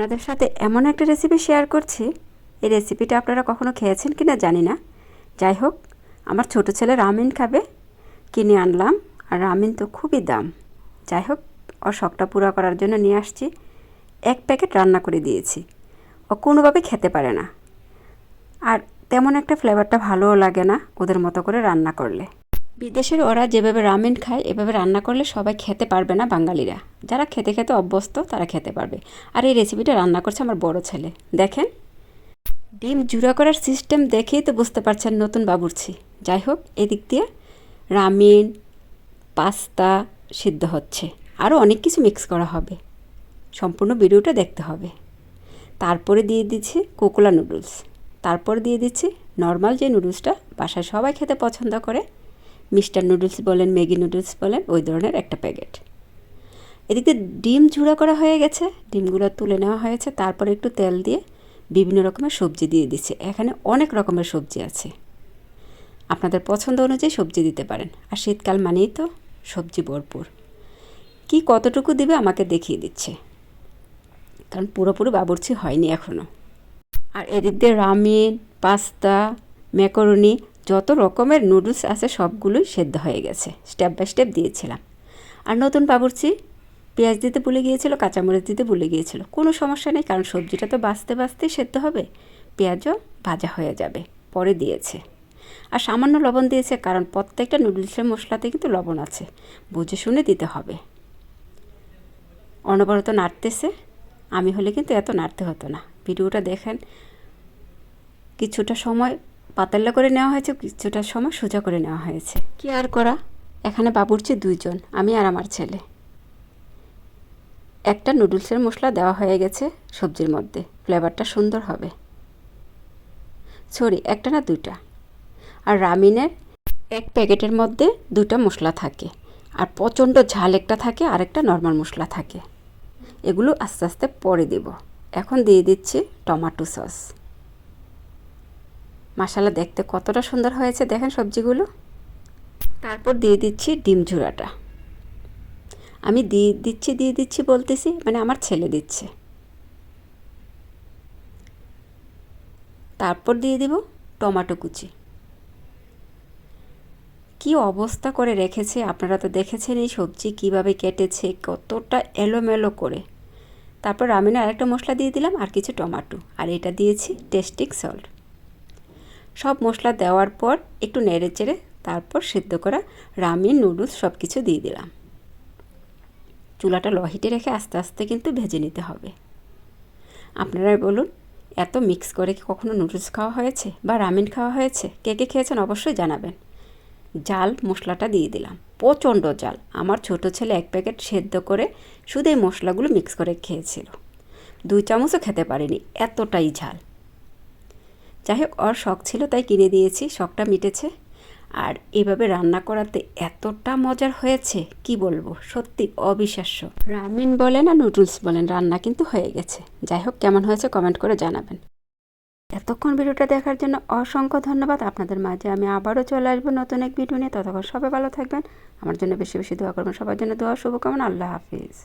আপনাদের সাথে এমন একটা রেসিপি শেয়ার করছি। এই রেসিপিটা আপনারা কখনো খেয়েছেন কি না জানি না। যাই হোক, আমার ছোট ছেলে রামিন খাবে। কিনে আনলাম, আর রামিন তো খুবই দাম। যাই হোক, ওর শখটা পুরো করার জন্য নিয়ে আসছি। এক প্যাকেট রান্না করে দিয়েছি। ও কোনোভাবে খেতে পারে না। আর তেমন একটা ফ্লেভারটা ভালোও লাগে না ওদের মতো করে রান্না করলে। বিদেশের ওরা যেভাবে রামেন খায়, এভাবে রান্না করলে সবাই খেতে পারবে না বাঙালিরা। যারা খেতে খেতে অভ্যস্ত, তারা খেতে পারবে। আর এই রেসিপিটা রান্না করছে আমার বড় ছেলে। দেখেন? ডিম জুড়া করার সিস্টেম দেখেই তো বুঝতে পারছেন নতুন বাবুর্চি। যাই হোক, এদিক দিয়ে রামিন, পাস্তা সিদ্ধ হচ্ছে। আরও অনেক কিছু মিক্স করা হবে। সম্পূর্ণ ভিডিওটা দেখতে হবে। তারপরে দিয়ে দিচ্ছি কোকোলা নুডলস তারপর দিয়ে দিচ্ছি নর্মাল যে নুডলসটা বাসায় সবাই খেতে পছন্দ করে মিস্টার নুডলস বলেন, ম্যাগি নুডলস বলেন, ওই ধরনের একটা প্যাকেট। এদিকে ডিম ঝুড়া করা হয়ে গেছে। ডিমগুলো তুলে নেওয়া হয়েছে। তারপরে একটু তেল দিয়ে বিভিন্ন রকমের সবজি দিয়ে দিচ্ছে। এখানে অনেক রকমের সবজি আছে। আপনাদের পছন্দ অনুযায়ী সবজি দিতে পারেন। আর শীতকাল মানেই তো সবজি ভরপুর। কি কতটুকু দিবে আমাকে দেখিয়ে দিচ্ছে। কারণ পুরোপুরি বাবুর্চি হয়নি এখনও আর এদিক দিয়ে রামিন, পাস্তা, ম্যাকরনি যত রকমের নুডলস আছে সবগুলোই সেদ্ধ হয়ে গেছে স্টেপ বাই স্টেপ দিয়েছিলাম। আর নতুন বাবুর্চি, পেঁয়াজ দিতে ভুলে গিয়েছিল, কাঁচামরিচ দিতে ভুলে গিয়েছিল। কোনো সমস্যা নেই, কারণ সবজিটা তো বাঁচতে বাঁচতেই সেদ্ধ হবে, পেঁয়াজও ভাজা হয়ে যাবে, পরে দিয়েছে। আর সামান্য লবণ দিয়েছে, কারণ প্রত্যেকটা নুডলসের মশলাতে কিন্তু লবণ আছে, বুঝে শুনে দিতে হবে। অনবরত নাড়তেছে, আমি হলে কিন্তু এত নাড়তে হতো না। ভিডিওটা দেখেন, কিছুটা সময় পাতাল্লা করে নেওয়া হয়েছে কিছুটা সময় সোজা করে নেওয়া হয়েছে। কি আর করা? এখানে বাবুর্চি দুইজন আমি আর আমার ছেলে। একটা নুডলসের মশলা দেওয়া হয়ে গেছে সবজির মধ্যে ফ্লেভারটা সুন্দর হবে। সরি একটা না দুইটা। আর রামিনের এক প্যাকেটের মধ্যে দুটা মশলা থাকে আর প্রচণ্ড ঝাল একটা থাকে আর একটা নর্মাল মশলা থাকে। এগুলো আস্তে আস্তে পরে দেব। এখন দিয়ে দিচ্ছি টমাটো সস। মশালা দেখতে কতটা সুন্দর হয়েছে। দেখেন সবজিগুলো। তারপর দিয়ে দিচ্ছি ডিম ঝুড়াটা আমি দিয়ে দিচ্ছি দিয়ে দিচ্ছি বলতেছি মানে আমার ছেলে দিচ্ছে। তারপর দিয়ে দিব টমাটো কুচি। কি অবস্থা করে রেখেছে আপনারা তো দেখেছেন এই সবজি কীভাবে কেটেছে, কতটা এলোমেলো করে। তারপর রামিনে আরেকটা মশলা দিয়ে দিলাম আর কিছু টমাটো। আর এটা দিয়েছি টেস্টিক সল্ট। সব মশলা দেওয়ার পর একটু নেড়ে চেড়ে তারপর সিদ্ধ করা রামিন নুডলস সব কিছু দিয়ে দিলাম। চুলাটা লহিটে রেখে আস্তে আস্তে কিন্তু ভেজে নিতে হবে। আপনারাই বলুন, এত মিক্স করে কি কখনো নুডলস খাওয়া হয়েছে বা রামিন খাওয়া হয়েছে? কে কে খেয়েছেন অবশ্যই জানাবেন। জাল, মশলাটা দিয়ে দিলাম। প্রচণ্ড জাল। আমার ছোট ছেলে এক প্যাকেট সেদ্ধ করে শুধু এই মশলাগুলো মিক্স করে খেয়েছিল। দুই চামচও খেতে পারিনি। এতটাই ঝাল। যাই হোক ওর শখ ছিল তাই কিনে দিয়েছি, শখটা মিটেছে। আর এভাবে রান্না করাতে এতটা মজার হয়েছে, কি বলব? সত্যি অবিশ্বাস্য। রামিন বলেন আর নুডলস বলেন, রান্না কিন্তু হয়ে গেছে। যাই হোক কেমন হয়েছে কমেন্ট করে জানাবেন। এতক্ষণ ভিডিওটা দেখার জন্য অসংখ্য ধন্যবাদ। আপনাদের মাঝে আমি আবারও চলে আসব নতুন এক ভিডিও নিয়ে। ততক্ষণ সবাই ভালো থাকবেন। আমার জন্য বেশি বেশি দোয়া করবেন। সবার জন্য দোয়া, শুভকামনা। আল্লাহ হাফিজ।